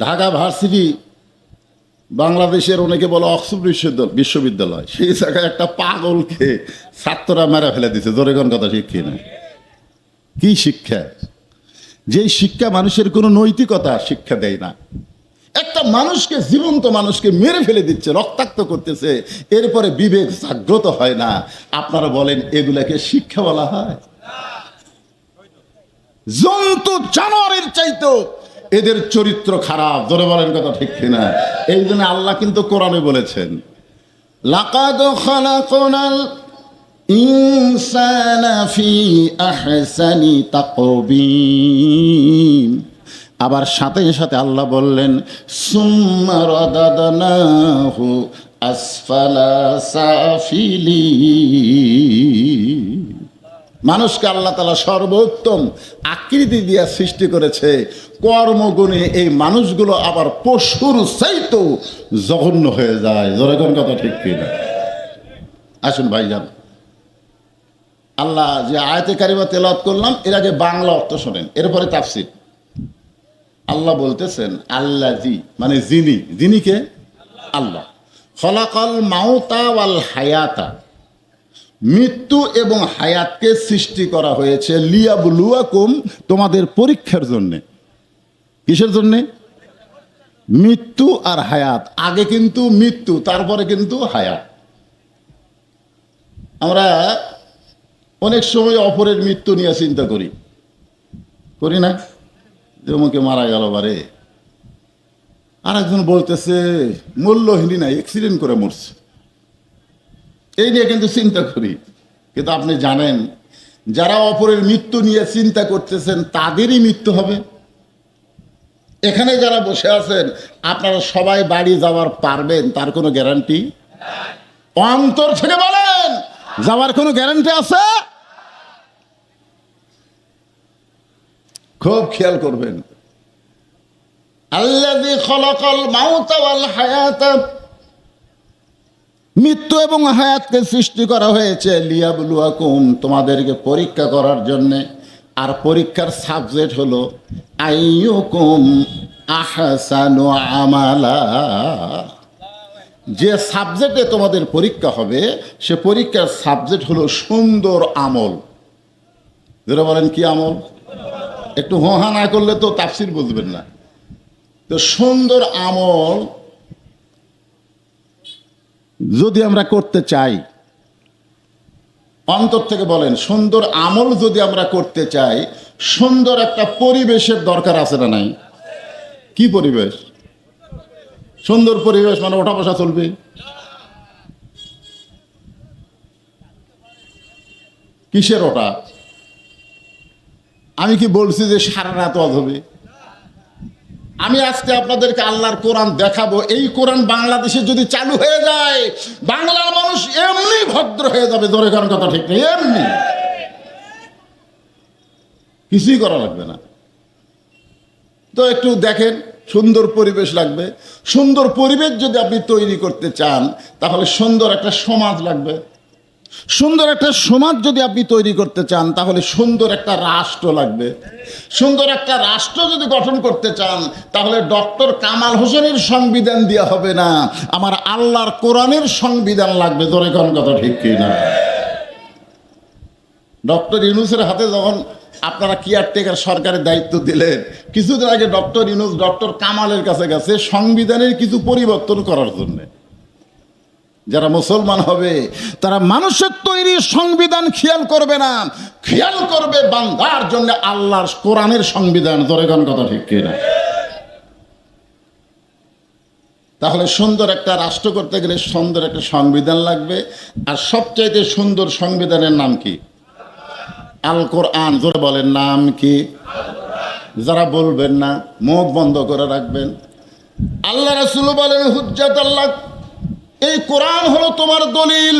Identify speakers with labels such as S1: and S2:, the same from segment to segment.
S1: Dhaka varsity বাংলাদেশের অনেকে বলে অক্সফোর্ড বিশ্ববিদ্যালয় বিশ্ববিদ্যালয়। সেই জায়গায় একটা পাগলকে ছাত্ররা মেরে ফেলে দিছে জোরে কোন কথা শিক্ষি না। কি শিক্ষা? যেই শিক্ষা মানুষের কোনো নৈতিকতা শিক্ষা দেয় না। একটা মানুষকে, জীবন্ত মানুষকে মেরে ফেলে দিচ্ছে, রক্তাক্ত করতেছে, এরপরে বিবেক জাগ্রত হয় না। আপনারা বলেন, এগুলাকে শিক্ষা বলা হয়? জন্তু জানোয়ারের চাইতো এদের চরিত্র খারাপ ধরে বলেন কথা ঠিক কিনা? এই জন্য আল্লাহ কিন্তু কোরআনে বলেছেন, লাকাদ খালাকনাল ইনসানা আহসানি তাকবীম আবার সাথে সাথে আল্লাহ বললেন, সুম্মা রাদাদনাহু আসফালা সাফিলিন। মানুষকে আল্লাহ তালা সর্বোত্তম আকৃতি দিয়া সৃষ্টি করেছে। কর্মগুণে এই মানুষগুলো আবার পশুর চাইতো জঘন্য হয়ে যায়। জনগণ কথা ঠিক কিনা? আসুন ভাইজান। আল্লাহ যে আয়তে কারিমা তেলাত করলাম, এর আগে বাংলা অর্থ শোনেন, এরপরে তাফসির। আল্লাহ বলতেছেন আল্লাহ জি মানে যিনি। যিনি কে? আল্লাহ। ফলাকল মাউতা ওয়াল হায়াতা। মৃত্যু এবং হায়াতকে সৃষ্টি করা হয়েছে লিয়াবুলুয়াকুম তোমাদের পরীক্ষার জন্যে। কিসের জন্যে? মৃত্যু আর হায়াত। আগে কিন্তু মৃত্যু, তারপরে কিন্তু হায়াত। আমরা অনেক সময় অপরের মৃত্যু নিয়ে চিন্তা করি। করি না? যে আমাকে মারা গেল বারে আর একজন বলতেছে মূল্যহীনই না অ্যাক্সিডেন্ট করে মরছে। এই নিয়ে কিন্তু চিন্তা করি। কিন্তু আপনি জানেন, যারা অপরের মৃত্যু নিয়ে চিন্তা করতেছেন, তাদেরই মৃত্যু হবে। এখানে যারা বসে আছেন, আপনারা সবাই বাড়ি যাওয়ার পারবেন, তার কোনো গ্যারান্টি? অন্তর থেকে বলেন, যাওয়ার কোনো গ্যারান্টি আছে? খুব খেয়াল করবেন। আল্লাযী খলাকাল মাউতা হায়াতা মৃত্যু এবং হায়াতকে সৃষ্টি করা হয়েছে। লিয়াবলুয়াকুম, তোমাদেরকে পরীক্ষা করার জন্যে। আর পরীক্ষার সাবজেক্ট হলো, আইয়ুকুম আহসানু আমালা। যে সাবজেক্টে তোমাদের পরীক্ষা হবে, সে পরীক্ষার সাবজেক্ট হলো সুন্দর আমল। যেটা বলেন কি আমল? একটু হোহা না করলে তো তাফসির বুঝবেন না। তো সুন্দর আমল যদি আমরা করতে চাই, অন্তর থেকে বলেন, সুন্দর আমল যদি আমরা করতে চাই, সুন্দর একটা পরিবেশের দরকার আছে না নাই? কি পরিবেশ? সুন্দর পরিবেশ মানে ওঠা বসা চলবে। কিসের ওটা? আমি কি বলছি যে সারা রাত অজ হবে আমি আজকে আপনাদেরকে আল্লাহর কোরআন দেখাবো। এই কোরআন বাংলাদেশে যদি চালু হয়ে যায়, বাংলার মানুষ এমনি ভদ্র হয়ে যাবে। ধরে কারণ কথা ঠিক নেই, এমনি। কিছুই করা লাগবে না। তো একটু দেখেন, সুন্দর পরিবেশ লাগবে। সুন্দর পরিবেশ যদি আপনি তৈরি করতে চান, তাহলে সুন্দর একটা সমাজ লাগবে। সুন্দর একটা সমাজ যদি আপনি তৈরি করতে চান, তাহলে সুন্দর একটা রাষ্ট্র লাগবে। সুন্দর একটা রাষ্ট্র যদি গঠন করতে চান, তাহলে ডক্টর কামাল হোসেনের সংবিধান দেওয়া হবে না। আমার আল্লাহর কোরআনের সংবিধান লাগবে। ধরে কোন কথা ঠিক কি না? ডক্টর ইউনুসের হাতে যখন আপনারা কেয়ারটেকার সরকারের দায়িত্ব দিলেন, কিছুদিন আগে ডক্টর ইউনুস ডক্টর কামালের কাছে গেছে সংবিধানের কিছু পরিবর্তন করার জন্যে। যারা মুসলমান হবে, তারা মানুষের তৈরি সংবিধান খেয়াল করবে না। খেয়াল করবে বান্দার জন্য আল্লাহর কোরআনের সংবিধান। দরেগান কথা ঠিক কিনা? তাহলে সুন্দর একটা রাষ্ট্র করতে গেলে সুন্দর একটা সংবিধান লাগবে। আর সবচাইতে সুন্দর সংবিধানের নাম কি? আল কোরআন। জোরে বলেন, নাম কি? যারা বলবেন না, মুখ বন্ধ করে রাখবেন। আল্লাহ রাসুল বলেন, হুজ্জাত আল্লাহ এই কোরআন হলো তোমার দলিল।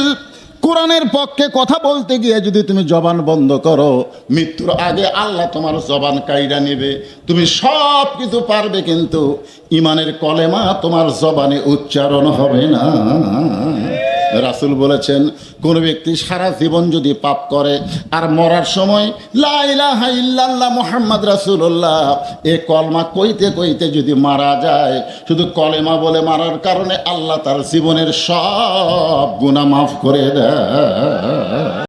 S1: কোরআনের পক্ষে কথা বলতে গিয়ে যদি তুমি জবান বন্ধ করো, মৃত্যুর আগে আল্লাহ তোমার জবান কাইরা নেবে। তুমি সব কিছু পারবে কিন্তু ইমানের কলেমা তোমার জবানে উচ্চারণ হবে না। রাসুল বলেছেন, কোন ব্যক্তি সারা জীবন যদি পাপ করে আর মরার সময় মোহাম্মদ রাসুল্লাহ এ কলমা কইতে কইতে যদি মারা যায়, শুধু কলেমা বলে মারার কারণে আল্লাহ তার জীবনের সব গুণা মাফ করে দেয়।